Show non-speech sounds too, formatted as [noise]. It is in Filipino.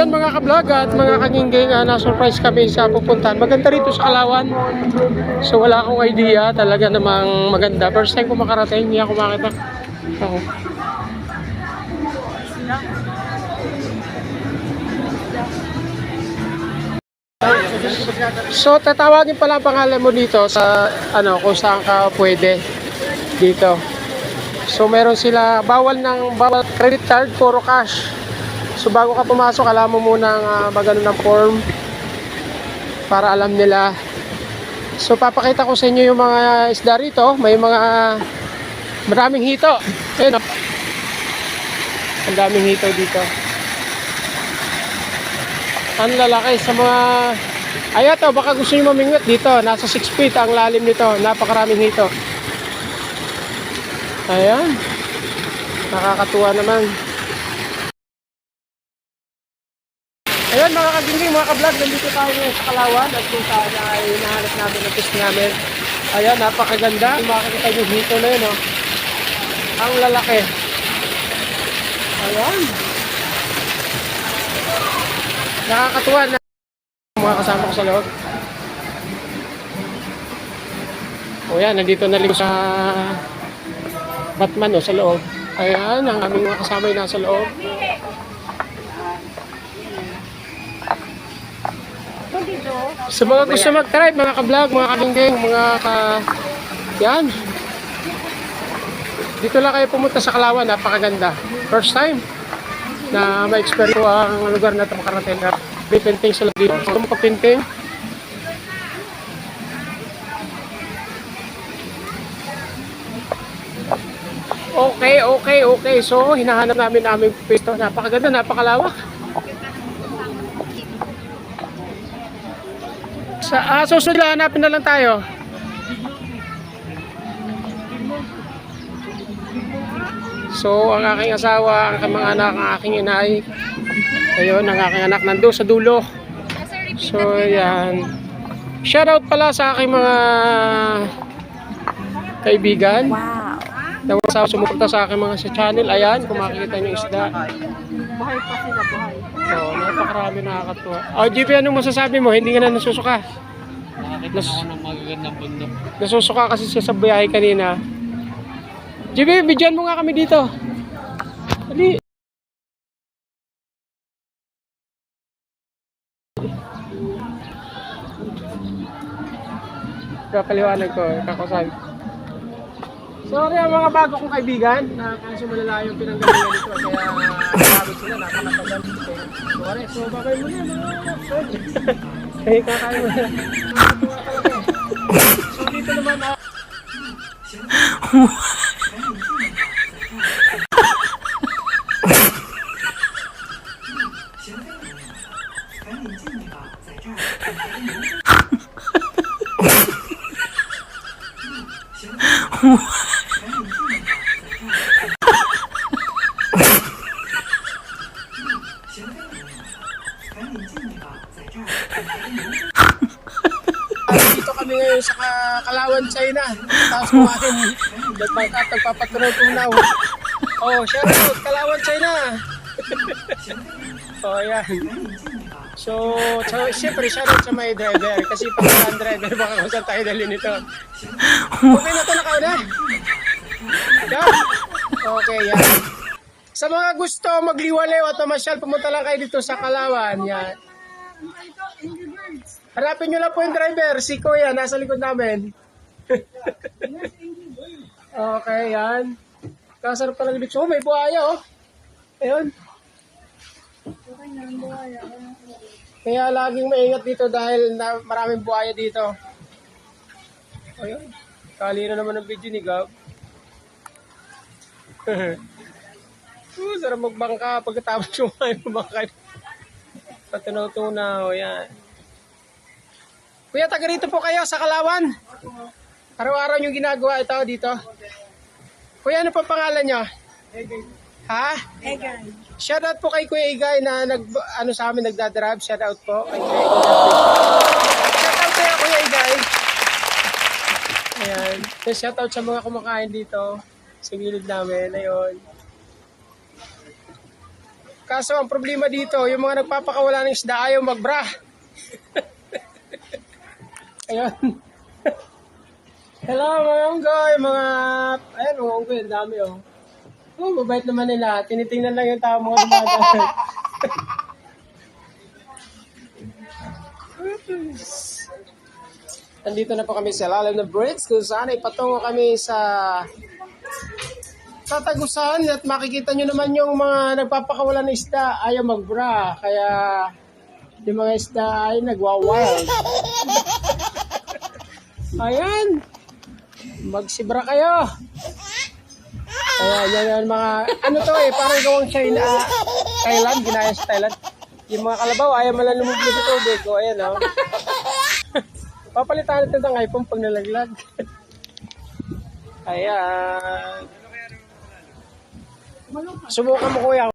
ayan mga kablog at mga kagingging, uh, na-surprise kami sa pupuntahan. Maganda rito sa Kalawan. So wala akong idea, talaga namang maganda. First time ko makarating, hindi ako makita. Ako. So tatawagin pala ang pangalan mo dito sa ano kung saan ka pwede dito. So meron sila bawal ng bawal credit card, puro cash. So bago ka pumasok, alam mo muna uh, magano ng form para alam nila. So papakita ko sa inyo yung mga isda rito. May mga maraming hito. Ayun. oh. Ang daming hito dito. Ang lalaki sa mga Ayan baka gusto nyo mamingwit dito. Nasa 6 feet ang lalim nito. Napakaraming hito. Ayan. Nakakatuwa naman. Ayan mga kaginging, mga kablog, nandito tayo ngayon sa Kalawan at kung saan ay hinahanap namin ang fish namin. Ayan, napakaganda. Makakita yung hito na yun, oh. Ang lalaki. Ayan. Nakakatuwa na mga kasama ko sa loob. O yan, nandito na rin sa Batman o sa loob. Ayan, ang aming mga kasama ay nasa loob. Sa mga gusto mag-try, mga ka-vlog, mga kabingging, mga ka... Yan. Dito lang kayo pumunta sa Kalawan, napakaganda. First time na ma-experience ang lugar na ito makarating. May painting sila dito. So, magpa-painting. Okay, okay, okay. So, hinahanap namin aming pwesto. Napakaganda, napakalawak. Sa ah, susunod na hanapin na lang tayo. So, ang aking asawa, ang mga anak, ang aking inay, ayun, ang aking anak nando sa dulo. So, yan. Shoutout pala sa aking mga kaibigan. Wow. Na sa sumuporta sa aking mga sa channel. Ayan, kung makikita niyo isda. Buhay pa sila, buhay. Oh, napakarami nakakatuwa. Oh, GP, anong masasabi mo? Hindi ka na nasusuka? Nas ng magagandang bundok. nasusuka kasi siya sa biyahe kanina. GP, bigyan mo nga kami dito. Dali. Kakaliwanag ko, kakusabi. Sorry ang mga bago kong kaibigan na kaso malala yung pinanggalingan nito kaya nakakabot sila, nakakatagal. Sorry, so babay mo na mga kakain mo na. So dito naman ah, dito sa Ka- Kalawan, China. Tapos kumain. Nagpangkat, nagpapatunaw-tunaw. Oh, shout out, Kalawan, China. oh, ayan. So, so siyempre, shout out sa may driver. Kasi pag ang driver, baka kung saan tayo dali nito. Okay na to, nakauna. Yan. Okay, yan. Sa mga gusto magliwaliw at mamasyal, pumunta lang kayo dito sa Kalawan. Yan. Hanapin nyo lang po yung driver. Si Kuya, nasa likod namin. [laughs] okay, yan. Kasarap talaga dito. Oh, may buhaya, oh. Ayun. Kaya laging maingat dito dahil na, maraming buhaya dito. Ayun. Kali na naman ang video ni Gab. [laughs] uh, sarap magbangka pagkatapos yung [laughs] mga bangka. Patunaw-tunaw, yan. Kuya, taga rito po kayo sa Kalawan. Araw-araw yung ginagawa ito dito. Kuya, ano pa pangalan niyo? Ha? Egan. Shoutout po kay Kuya Igay na nag, ano sa amin nagdadrive. Shoutout po kay Kuya Igay. Shoutout kaya Kuya Igay. Ayan. So, shoutout sa mga kumakain dito sa gilid namin. Ayun. Kaso ang problema dito, yung mga nagpapakawala ng isda ayaw magbra. [laughs] Ayun. [laughs] Hello mga unggoy, mga... Ayan mga unggoy, ang dami oh. Oh, mabait naman nila. Tinitingnan lang yung tao mga dumadaan. [laughs] Nandito na po kami sa lalim ng bridge kung saan ay patungo kami sa tatagusan at makikita nyo naman yung mga nagpapakawala ng isda ayaw magbra kaya yung mga isda ay nagwa-wild ayan. Magsibra kayo. Kaya yan yung mga ano to eh parang gawang China Thailand ginaya sa Thailand. Yung mga kalabaw ayaw malang lumubli sa tubig. O ayan oh. [laughs] Papalitan natin ng iPhone pag nalaglag. [laughs] Ayan. Subukan mo kuya.